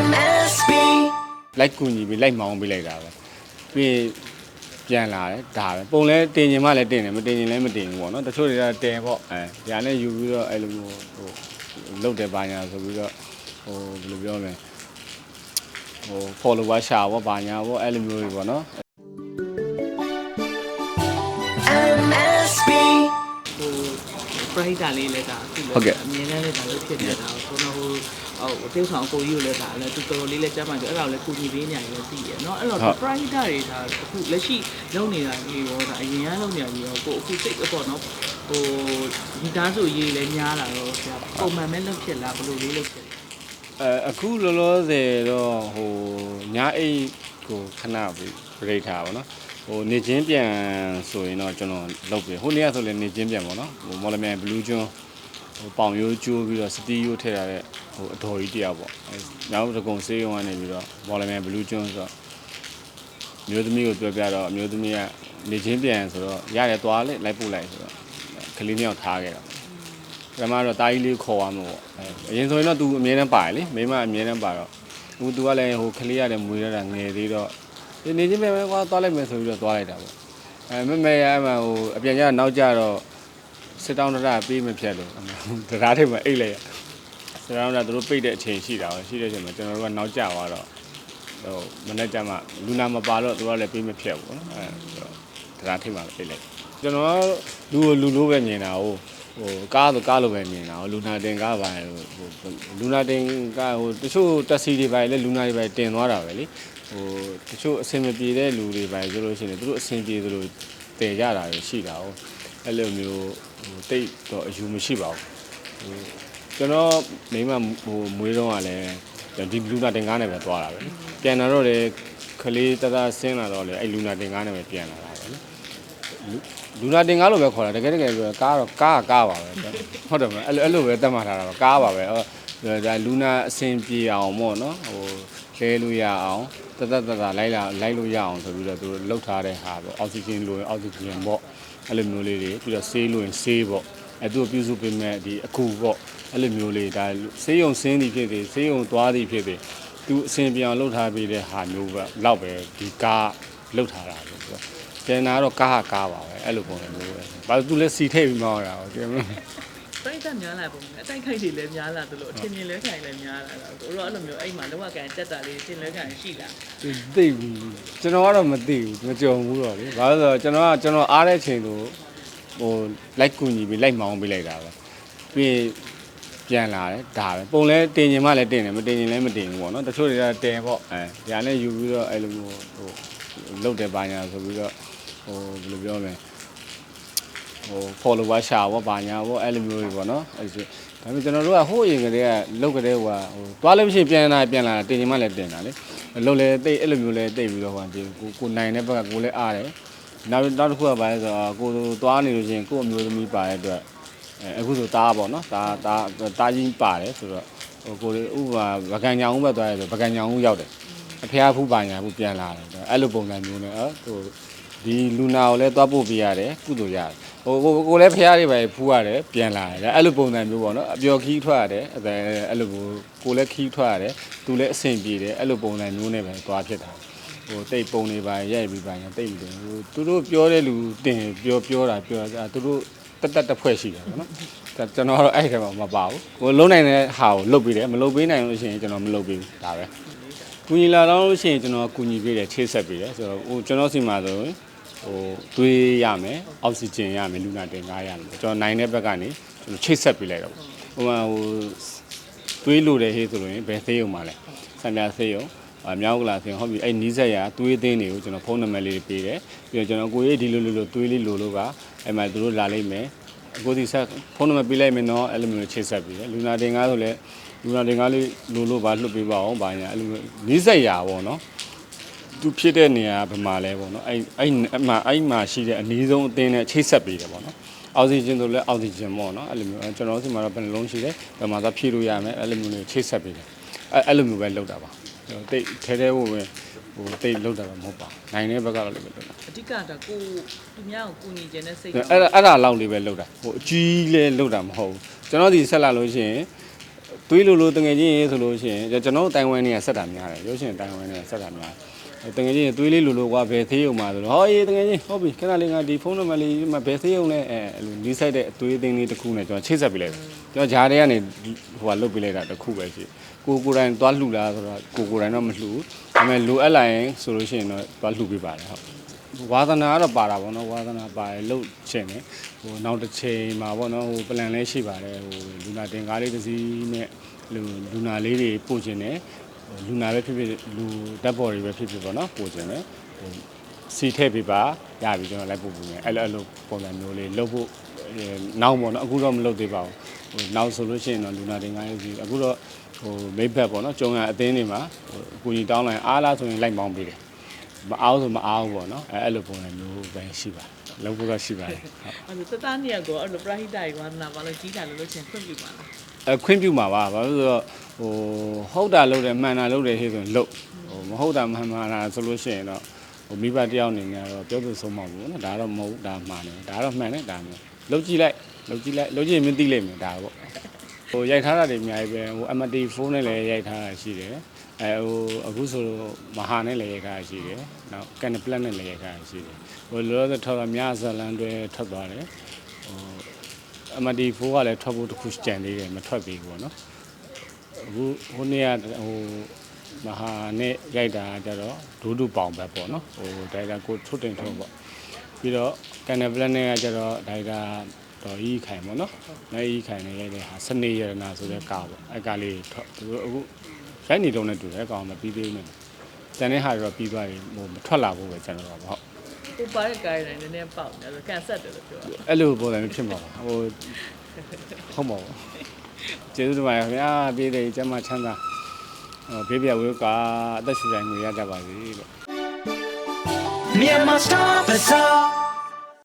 MSB လိုက်ကူညီပြီးလိုက်မောင်းပေးလိုက်တာပဲပြီးရင်ပြန်လာတယ်ဒါပဲပုံလဲတင်ရင်မှလည်းတင်တယ်မတင်ရင်လည်းမတင်ဘူးပေါ့နော်တချို့တွေကတင်ပေါ့အဲညာနဲ့ယူပြီးတော့အဲ့လိုမျိုးဟိုလုတ်တယ်ပါညာဆိုပြီးတော့ဟိုဘယ်လိုပြောမလဲဟို follower ရှာပေါ့ပါညာပေါ့အဲ့လိုမျိုးတွေပေါ့နော် ပရိသတ်လေးလည်းဒါအခုလည်းအမြင်နဲ့လည်းဒါလို့ဖြစ်နေတာကိုကျွန်တော်ဟိုဟိုတိရစ္ဆာန်အကိုကြီးကိုလည်းဒါလည်းသူတော်တော်လေးလည်းကြားမှဆိုအဲ့ဒါကိုလည်းကုညီပေးနေရရင်သိရနော်အဲ့တော့ပရိသတ်တွေဒါအခုလက်ရှိလုပ်နေတာကြီးရောဒါအရင်ကလုပ်နေတာကြီးရောကိုအခုစိတ်အပေါ့နော်ဟိုဒီသားဆိုရေးလည်းများလာတော့ဆရာပုံမှန်ပဲလုပ်ဖြစ်လားဘယ်လိုလေးလုပ်ဖြစ်လဲအဲအခုလောလောဆယ်တော့ဟိုညအိတ်ကိုခဏပြီးပြိထားပါတော့ ဟိုနေချင်းပြန်ဆိုရင်တော့ကျွန်တော်လုပ်ပြီဟိုနေ့ကဆိုလည်းနေချင်းပြန်ပေါ့နော်ဟိုမော်လမြိုင်ဘလူးကျွန်းဟိုပေါင်ရိုးကျိုးပြီးတော့စတီးရိုးထည့်ရတဲ့ဟိုအတော်ကြီးတရားပေါ့အဲနောက်တစ်ကုံဆေးရုံကနေပြီးတော့မော်လမြိုင်ဘလူးကျွန်းဆိုတော့မျိုးသမီးကိုပြောပြတော့အမျိုးသမီးကနေချင်းပြန်ဆိုတော့ရတယ်သွားလေလိုက်ပို့လိုက်ဆိုတော့ကလေးနှစ်ယောက်ထားခဲ့တာပထမတော့တာကြီးလေးခေါ်ရမှာပေါ့အဲအရင်ဆိုရင်တော့ तू အမြဲတမ်းပါတယ်လေမိမအမြဲတမ်းပါတော့အခု तू ကလည်းဟိုကလေးရတယ်မွေးရတာငယ်သေးတော့ ဒီနေချင်းပဲပဲကွာသွားလိုက်မယ်ဆိုပြီးတော့သွားလိုက်တာပေါ့အဲမမေရအမှဟိုအပြန်ကျနောက်ကျတော့စစ်တောင်းတရပေးမဖြတ်လို့တရားထိပ်မှာအိတ်လိုက်ရစစ်တောင်းတရသူတို့ပိတ်တဲ့အချိန်ရှိတာပေါ့ရှိတဲ့အချိန်မှာကျွန်တော်တို့ကနောက်ကျသွားတော့ဟိုမနေ့ကျမှလူနာမပါတော့သူတို့ကလည်းပေးမဖြတ်ဘူးနော်အဲတရားထိပ်မှာပိတ်လိုက်ကျွန်တော်လူကိုလူလိုပဲမြင်တာဟုတ် ဟိုကားဆိုကားလိုပဲမြင်တာဟိုလူနာတင်ကားပါဟိုဟိုလူနာတင်ကားဟိုတချို့တက်စီတွေပါလေလူနာတွေပါတင်သွားတာပဲလေဟိုတချို့အဆင်မပြေတဲ့လူတွေပါဆိုလို့ရှိရင်သူတို့အဆင်ပြေသလိုတည်ကြတာရှိတာဟုတ်အဲ့လိုမျိုးဟိုတိတ်တော့အယူမရှိပါဘူးဟိုကျွန်တော်မိမဟိုမွေးတော့ကလည်းဒီလူနာတင်ကားနဲ့ပဲသွားတာပဲလေပြန်လာတော့လေခလေးတသားဆင်းလာတော့လေအဲ့လူနာတင်ကားနဲ့ပဲပြန်လာတာပဲ လေလူနာတင်ကားလို့ပဲခေါ်တာတကယ်တကယ်ပြောကားတော့ကားကကားပါပဲဟုတ်တယ်မလားအဲ့လိုအဲ့လိုပဲတတ်မှတ်ထားတာပါကားပါပဲဟောဒါလူနာအဆင်ပြေအောင်ပေါ့နော်ဟိုလဲလို့ရအောင်တသက်တသက်လိုက်လာလိုက်လို့ရအောင်ဆိုပြီးတော့သူတို့လှုပ်ထားတဲ့ဟာပေါ့အောက်ဆီဂျင်လိုရင်အောက်ဆီဂျင်ပေါ့အဲ့လိုမျိုးလေးတွေပြီးတော့ဆေးလိုရင်ဆေးပေါ့အဲ့သူပြုစုပေးမဲ့ဒီအခုပေါ့အဲ့လိုမျိုးလေးဒါဆေးရုံဆင်းသည်ဖြစ်သည်ဆေးရုံသွားသည်ဖြစ်သည်သူအဆင်ပြေအောင်လှုပ်ထားပေးတဲ့ဟာမျိုးပဲလောက်ပဲဒီကားလှုပ်ထားတာလို့ပြော ကျန်တာကတော့ကားဟာကားပါပဲအဲ့လိုပုံစံမျိုးပဲ။ဘာလို့သူလဲစီထိတ်ပြီးမောင်းတာကိုကျန်မပရိသတ်များလာပုံနဲ့အတိုက်ခိုက်တွေလည်းများလာသလိုအထင်မြင်လဲခိုင်လည်းများလာတော့တို့တော့အဲ့လိုမျိုးအဲ့မှာလောကကန်တက်တာလေးအထင်လဲခိုင်ရှိတာသိဘူးကျွန်တော်ကတော့မသိဘူးမကြုံဘူးတော့လေ။ဘာလို့လဲဆိုတော့ကျွန်တော်ကကျွန်တော်အားတဲ့ချိန်လို့ဟိုလိုက်ကူညီပြီးလိုက်မောင်းပေးလိုက်တာပဲ။ပြီးရင်ပြန်လာတယ်ဒါပဲပုံလဲတင်ရင်မှလည်းတင်တယ်မတင်ရင်လည်းမတင်ဘူးပေါ့နော်။တချို့တွေကတင်ပေါ့အဲညာနဲ့ယူပြီးတော့အဲ့လိုမျိုးဟို လုတ်တယ်ပါညာဆိုပြီးတော့ဟိုဘယ်လိုပြောမလဲဟို follower ရှာပေါ့ဘာညာပေါ့အဲ့လိုမျိုးတွေပေါ့နော်အဲ့ဒါဒါပေမဲ့ကျွန်တော်တို့ကဟိုးအရင်ကတည်းကလုတ်ကလေးဟိုဟိုသွားလို့မရှိရင်ပြန်လာပြန်လာတင်ချင်မှလည်းတင်တာလေလုတ်လေတိတ်အဲ့လိုမျိုးလည်းတိတ်ပြီးတော့ဟိုဒီကိုကိုနိုင်တဲ့ဘက်ကကိုလည်းအားတယ်နောက်နောက်တစ်ခုကဘာလဲဆိုတော့ကိုသွားနေလို့ရှိရင်ကို့အမျိုးသမီးပါတဲ့အတွက်အဲအခုဆိုတားပေါ့နော်တားတားတားကြီးပါတယ်ဆိုတော့ဟိုကိုလေဥပမာဗကန်ညောင်ဦးပဲသွားရဆိုဗကန်ညောင်ဦးရောက်တယ် အဖေဖူးပါညာဖူးပြန်လာတယ်အဲ့လိုပုံစံမျိုးနဲ့ဟိုဒီလူနာကိုလည်းသွားပို့ပေးရတယ်ကုသိုလ်ရတယ်ဟိုကိုကိုလည်းဖះတွေပဲဖူးရတယ်ပြန်လာတယ်အဲ့လိုပုံစံမျိုးပေါ့နော်အပျော်ခီးထွက်ရတယ်အဲ့ဒါအဲ့လိုကိုကိုလည်းခီးထွက်ရတယ်သူလည်းအဆင်ပြေတယ်အဲ့လိုပုံစံမျိုးနဲ့ပဲသွားဖြစ်တာဟိုတိတ်ပုံတွေပါရိုက်ပြီးပါညာတိတ်ပြီးတယ်ဟိုသူတို့ပြောတဲ့လူတင်ပြောပြောတာပြောတာသူတို့တက်တက်တစ်ဖွဲ့ရှိတယ်ပေါ့နော်ဒါကျွန်တော်ကတော့အဲ့ထဲမှာမပါဘူးကိုလုံးနိုင်တဲ့ဟာကိုလုတ်ပြီးတယ်မလုတ်ပေးနိုင်လို့ရှိရင်ကျွန်တော်မလုတ်ပေးဘူးဒါပဲ ကူညီလာတော့လို့ရှိရင်ကျွန်တော်ကူညီပေးတယ်ချိတ်ဆက်ပေးတယ်ဆိုတော့ဟိုကျွန်တော်စီမှာဆိုရင်ဟိုသွေးရမယ်အောက်ဆီဂျင်ရမယ်လူနာတင်ကားရမယ်ကျွန်တော်နိုင်တဲ့ဘက်ကနေကျွန်တော်ချိတ်ဆက်ပေးလိုက်တော့ဟိုမှာဟိုသွေးလိုတယ်ဟေးဆိုလို့ရင်ဘယ်သေးုံမှာလဲဆံပြသေးုံအမြောက်ကလာဆိုရင်ဟုတ်ပြီအဲ့နီးစက်ရသွေးသင်းတွေကိုကျွန်တော်ဖုန်းနံပါတ်လေးပေးတယ်ပြီးတော့ကျွန်တော်ကိုရေးဒီလိုလိုလိုသွေးလေးလိုလို့ကအဲ့မှာသူတို့လာလိမ့်မယ် ကိုဒီဆက်ဖုန်းနံပါတ်ပေးလိုက်မယ်နော်အဲ့လိုမျိုးချိတ်ဆက်ပေးတယ်လူနာတင်ကားဆိုလည်းလူနာတင်ကားလေးလိုလို့ပါလှုပ်ပေးပါအောင်ဗာညာအဲ့လိုမျိုးနီးစက်ရပေါ့နော်သူဖြစ်တဲ့နေရာဘယ်မှာလဲပေါ့နော်အဲ့အဲ့အမှအဲ့မှာရှိတဲ့အနည်းဆုံးအသင်းနဲ့ချိတ်ဆက်ပေးတယ်ပေါ့နော်အောက်ဆီဂျင်ဆိုလဲအောက်ဆီဂျင်ပေါ့နော်အဲ့လိုမျိုးကျွန်တော်တို့စီမှာတော့ဘယ်နှလုံးရှိတယ်ဘယ်မှာသာဖြည့်လို့ရမယ်အဲ့လိုမျိုးတွေချိတ်ဆက်ပေးတယ်အဲ့အဲ့လိုမျိုးပဲလုပ်တာပါကျွန်တော်တိတ်ထဲထဲဖို့ပဲ ဟိုတိတ်လုပ်တာတော့မဟုတ်ပါဘူးနိုင်တဲ့ဘက်ကတော့လည်းပဲလုပ်တာအဓိကဒါကိုသူများကိုကုညီခြင်းတဲ့စိတ်အဲ့ဒါအဲ့ဒါလောက်လေးပဲလုပ်တာဟိုအကြီးလဲလုပ်တာမဟုတ်ဘူးကျွန်တော်ဒီဆက်လာလို့ရှိရင်သွေးလိုလိုတငယ်ချင်းရေဆိုလို့ရှိရင်ကျွန်တော်တို့တိုင်ဝမ်နေရဆက်တာများတယ်ရုပ်ရှင်တိုင်ဝမ်နေရဆက်တာများတယ် တငယ်ချင်းသွေးလေးလိုလိုကွာဘယ်သေးုံမှာဆိုတော့ဟောအေးတငယ်ချင်းဟုတ်ပြီခဏလေးငါဒီဖုန်းနံပါတ်လေးမှာဘယ်သေးုံလဲအဲအဲ့လိုနီးဆိုင်တဲ့အသွေးအသိန်းလေးတစ်ခုနဲ့ကျွန်တော်ချိတ်ဆက်ပေးလိုက်တယ်ကျွန်တော်ဂျားတွေကနေဟိုကလုတ်ပေးလိုက်တာတစ်ခုပဲရှိကိုကိုယ်တိုင်သွားလှူလားဆိုတော့ကိုကိုယ်တိုင်တော့မလှူဘူးဒါပေမဲ့လိုအပ်လာရင်ဆိုလို့ရှိရင်တော့သွားလှူပေးပါတယ်ဟုတ်ဝါသနာကတော့ပါတာပေါ့နော်ဝါသနာပါတယ်လှုပ်ချင်တယ်ဟိုနောက်တစ်ချိန်မှာပေါ့နော်ဟိုပလန်လေးရှိပါတယ်ဟိုလူနာတင်ကားလေးတစ်စီးနဲ့လူလူနာလေးတွေပို့ချင်တယ်ဟို လူနာပဲဖြစ်ဖြစ်လူဓာတ်ပေါ်တွေပဲဖြစ်ဖြစ်ပေါ့နော်ပို့ချင်တယ်ဟိုစီထည့်ပေးပါရပြီကျွန်တော်လိုက်ပို့ပေးမယ်အဲ့လိုအဲ့လိုပုံစံမျိုးလေးလှုပ်ဖို့အဲနောက်ပေါ့နော်အခုတော့မလှုပ်သေးပါဘူးဟိုနောက်ဆိုလို့ရှိရင်တော့လူနာတင်ကားလေးစီအခုတော့ဟိုမိတ်ဘက်ပေါ့နော်ကျုံရအသင်းတွေမှာဟိုအကူကြီးတောင်းလိုက်အားလားဆိုရင်လိုက်မောင်းပေးတယ်မအားဆိုမအားဘူးပေါ့နော်အဲအဲ့လိုပုံစံမျိုးပဲရှိပါတယ်လုံးဖို့တော့ရှိပါတယ်ဟုတ်အဲ့ဒါတသားနေရကိုအဲ့လိုပရိဟိတတွေဝါသနာပါလို့ကြီးတာလို့လို့ချင်းခွင့်ပြုပါလားအဲခွင့်ပြုမှာပါဘာလို့လဲဆိုတော့ဟို ဟုတ်တာလုပ်တယ်မှန်တာလုပ်တယ်ဟေ့ဆိုရင်လုပ်ဟိုမဟုတ်တာမှန်မှန်တာဆိုလို့ရှိရင်တော့ဟိုမိဘတယောက်အနေနဲ့တော့ပြောလို့ဆုံးမဘူးနော်ဒါတော့မဟုတ်ဒါမှန်တယ်ဒါတော့မှန်တယ်ဒါမျိုးလုပ်ကြည့်လိုက်လုပ်ကြည့်လိုက်လုပ်ကြည့်ရင်မသိလိမ့်မယ်ဒါပေါ့ဟိုရိုက်ထားတာတွေအများကြီးပဲဟို MT4 နဲ့လည်းရိုက်ထားတာရှိတယ်အဲဟိုအခုဆိုမဟာနဲ့လည်းရိုက်ထားတာရှိတယ်နောက်ကန်ပလက်နဲ့လည်းရိုက်ထားတာရှိတယ်ဟိုလောလောဆယ်ထော်ရမြဇလန်တွေထွက်သွားတယ်ဟို MD4 ကလည်းထွက်ဖို့တစ်ခုကြံသေးတယ်မထွက်သေးဘူးပေါ့နော် အခုဟိုနေ့ကဟိုမဟာနဲ့ရိုက်တာကြတော့ဒူးဒူပေါင်ပဲပေါ့နော်ဟိုဒါရိုက်တာကိုထုတ်တင်ထုတ်ပေါ့ပြီးတော့ကန်နပလန်နဲ့ကကြတော့ဒါရိုက်တာတော်ကြီးခိုင်ပေါ့နော်နိုင်ကြီးခိုင်နဲ့ရိုက်တဲ့ဟာစနေရတနာဆိုတဲ့ကားပေါ့အဲကားလေးထွက်သူတို့အခုရိုက်နေတော့နဲ့တူတယ်ကောင်မပြီးသေးဘူးနဲ့တန်တဲ့ဟာတွေတော့ပြီးသွားပြီဟိုမထွက်လာဘူးပဲကျွန်တော်တော့ဟုတ်ကိုပါတဲ့ကားတွေနည်းနည်းပေါက်တယ်ဆိုကန်ဆက်တယ်လို့ပြောတာအဲ့လိုပုံစံမျိုးဖြစ်မှာပါဟိုဟုတ်မှာပါ ကျေးဇူးတင်ပါတယ်ခင်ဗျာပြည်တယ်ကျမ်းမချမ်းသာဟိုဘေးပြဝေကအသက်ရှူတိုင်းငွေရတတ်ပါစေလို့ Myanmar Star Bazaar.